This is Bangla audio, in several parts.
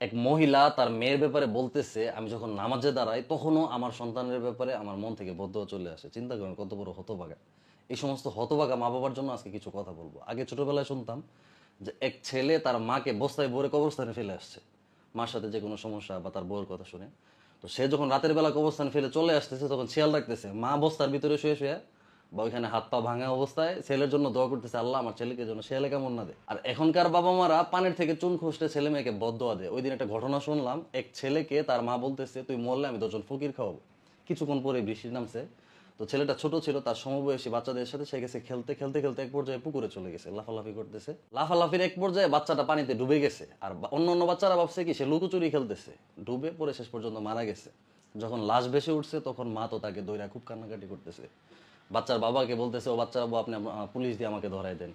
এক মহিলা তার মেয়ের ব্যাপারে বলতেছে, আমি যখন নামাজে দাঁড়াই, তখনও আমার সন্তানের ব্যাপারে আমার মন থেকে বদ্ধ চলে আসে। চিন্তা করেন কত বড় হতভাগা। এই সমস্ত হতভাগা মা বাবার জন্য আজকে কিছু কথা বলব। আগে ছোটবেলায় শুনতাম যে এক ছেলে তার মাকে বস্তায় ভরে কবরস্থানে ফেলে আসছে। মার সাথে যে কোনো সমস্যা বা তার বউয়ের কথা শুনে। তো সে যখন রাতের বেলা কবরস্থানে ফেলে চলে আসতেছে, তখন খেয়াল রাখতেছে মা, বস্তার ভিতরে শুয়ে শুয়ে। বা ওইখানে হাত পা ভাঙা অবস্থায় ছেলের জন্য দোয়া করতেছে, আল্লাহ আমার ছেলেকে যেন ছেলে কেমন না দেয়। আর এখনকার বাবা মারা পানের থেকে চুন খুঁজতে ছেলে মেয়েকে বদোয়া দেয়। ওই দিন একটা ঘটনা শুনলাম, এক ছেলেকে তার মা বলতেছে, তুই মরলে আমি দশজন ফকির খাওয়াবো। কিছুক্ষণ পরে বৃষ্টি নামছে। তো ছেলেটা ছোট ছিল, তার সমবয়সী বাচ্চাদের সাথে সে গেছে খেলতে খেলতে খেলতে এক পর্যায়ে পুকুরে চলে গেছে, লাফালাফি করতেছে। লাফালাফির এক পর্যায়ে বাচ্চাটা পানিতে ডুবে গেছে। আর অন্য অন্য বাচ্চারা ভাবছে কি, সে লুকোচুরি খেলতেছে। ডুবে পরে শেষ পর্যন্ত মারা গেছে। যখন লাশ ভেসে উঠছে, তখন মা তো তাকে দৈরা খুব কান্নাকাটি করতেছে। বাচ্চার বাবাকে বলতেছে, ও বাচ্চা বাবু, আপনি পুলিশ দিয়ে আমাকে ধরাই দেন,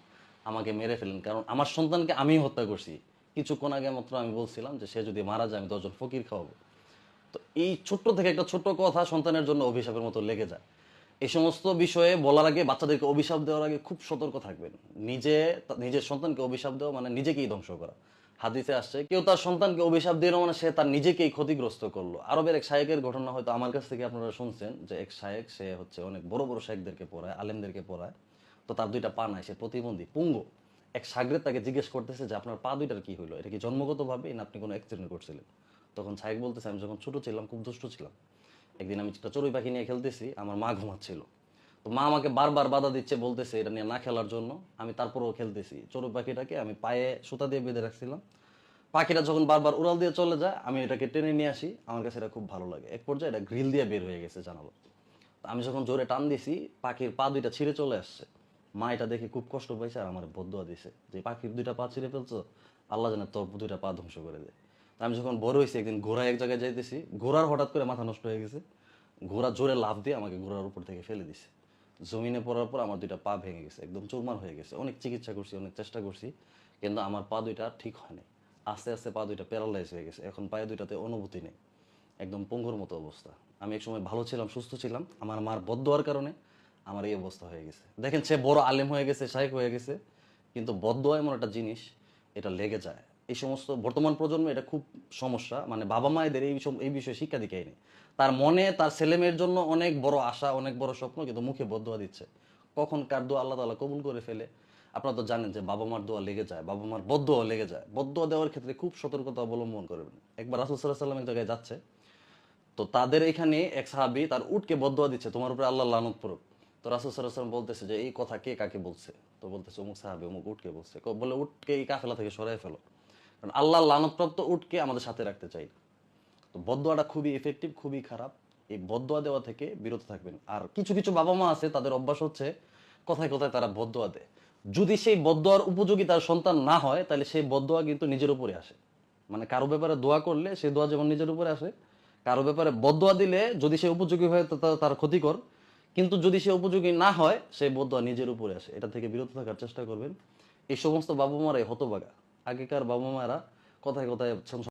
আমাকে মেরে ফেলেন। কারণ আমার সন্তানকে আমি হত্যা করছি। কিছুক্ষণ আগে মাত্র আমি বলছিলাম যে, সে যদি মারা যায়, আমি দশজন ফকির খাওয়াবো। তো এই ছোট্ট থেকে একটা ছোট্ট কথা সন্তানের জন্য অভিশাপের মতো লেগে যায়। এই সমস্ত বিষয়ে বলার আগে, বাচ্চাদেরকে অভিশাপ দেওয়ার আগে খুব সতর্ক থাকবেন। নিজে, নিজের সন্তানকে অভিশাপ দেওয়া মানে নিজেকেই ধ্বংস করা। হাদিসে আসছে, কেউ তার সন্তানকে অভিশাপ দিল মানে সে তার নিজেকেই ক্ষতিগ্রস্ত করল। আরবের এক শায়েকের ঘটনা হয়তো আমার কাছ থেকে আপনারা শুনছেন যে এক শায়েক, সে হচ্ছে অনেক বড় বড় শায়েকদেরকে পড়ায়, আলেমদেরকে পড়ায়। তো তার দুইটা পা নাই, সে প্রতিবন্ধী, পুঙ্গ। এক সাগরের তাকে জিজ্ঞেস করতেছে যে, আপনার পা দুইটার কি হলো এটা কি জন্মগতভাবে না আপনি কোনো অ্যাক্সিডেন্ট করছিলেন? তখন সাহেব বলতেছে, আমি যখন ছোট ছিলাম, খুব দুষ্ট ছিলাম। একদিন আমি একটা চড়ুই পাখি নিয়ে খেলতেছি, আমার মা ঘুমাচ্ছিল। তো মা আমাকে বারবার বাধা দিচ্ছে, বলতেছে, এটা নিয়ে না খেলার জন্য। আমি তারপরেও খেলতেছি। চড়ুই পাখিটাকে আমি পায়ে সুতা দিয়ে বেঁধে রাখছিলাম। পাখিটা যখন বারবার উড়াল দিয়ে চলে যায়, আমি এটাকে টেনে নিয়ে আসি। আমার কাছে এটা খুব ভালো লাগে। এক পর্যায়ে এটা গ্রিল দিয়ে বের হয়ে গেছে জানালো। আমি যখন জোরে টান দিছি, পাখির পা দুইটা ছিঁড়ে চলে আসছে। মা এটা দেখে খুব কষ্ট পাইছে আর আমার বদুয়া দিছে যে, পাখির দুইটা পা ছিঁড়ে ফেলছো? আল্লাহ জানে তোর দুইটা পা ধ্বংস করে দেয় তা আমি যখন বড় হয়েছি একদিন ঘোড়া এক জায়গায় যাইতেছি। ঘোড়ার হঠাৎ করে মাথা নষ্ট হয়ে গেছে। ঘোড়া জোরে লাফ দিয়ে আমাকে ঘোড়ার উপর থেকে ফেলে দিছে। জমিনে পড়ার পর আমার দুইটা পা ভেঙে গেছে, একদম চুরমার হয়ে গেছে। অনেক চিকিৎসা করছি, অনেক চেষ্টা করছি, কিন্তু আমার পা দুইটা ঠিক হয়নি আস্তে আস্তে পা দুইটা প্যারালাইজ হয়ে গেছে, এখন পায়ে দুইটাতে অনুভূতি নেই। একদম পঙ্গুর মতো অবস্থা। আমি এক সময় ভালো ছিলাম, সুস্থ ছিলাম, আমার মার বদোয়ার কারণে আমার এই অবস্থা হয়ে গেছে। দেখেন সে বড় আলেম হয়ে গেছে শাহেক হয়ে গেছে, কিন্তু বদোয়া এমন একটা জিনিস, এটা লেগে যায়। এই সমস্ত বর্তমান প্রজন্মে এটা খুব সমস্যা। মানে বাবা মায়েদের এই এই বিষয়ে শিক্ষা দিকেই তার মনে, তার ছেলেমেয়ের জন্য অনেক বড় আশা, অনেক বড় স্বপ্ন কিন্তু মুখে বদোয়া দিচ্ছে। কখন কার দোয়া আল্লাহ তাআলা কবুল করে ফেলে? আপনারা তো জানেন যে বাবা মার দোয়া লেগে যায়, বাবা মার বদোয়া লেগে যায়। বদোয়া দেওয়ার ক্ষেত্রে খুব সতর্কতা অবলম্বন করবেন। একবার রাসুল সাল্লাহ সাল্লাম এক জায়গায় যাচ্ছে, তো তাদের এখানে এক সাহাবি তার উটকে বদোয়া দিচ্ছে, তোমার উপরে আল্লাহ লানত তো রাসুল সাল্লাম বলতেছে যে, এই কথা কে কাকে বলছে? তো বলতেছে, অমুক সাহাবি অমুক উটকে বলছে। বলে, উটকে এই কাফেলা থেকে সরাই ফেলো। কারণ আল্লাহ লানতপ্রাপ্ত উটকে আমাদের সাথে রাখতে চাই না। তো বদোয়াটা খুবই এফেক্টিভ খুবই খারাপ। এই বদোয়া দেওয়া থেকে বিরত থাকবেন। আর কিছু কিছু বাবা মা আছে, তাদের অভ্যাস হচ্ছে কথায় কথায় তারা বদোয়া দেয়। যদি সেই বদোয়ার উপযোগী তার সন্তান না হয়, তাহলে সেই বদোয়া কিন্তু নিজের উপরে আসে। মানে কারও ব্যাপারে দোয়া করলে সেই দোয়া যেমন নিজের উপরে আসে, কারও ব্যাপারে বদোয়া দিলে যদি সে উপযোগী হয় তার ক্ষতিকর। কিন্তু যদি সে উপযোগী না হয় সেই বদোয়া নিজের উপরে আসে। এটা থেকে বিরত থাকার চেষ্টা করবেন। এই সমস্ত বাবা মারাই হতবাগা আগেকার বাবা মারা কথায় কথায়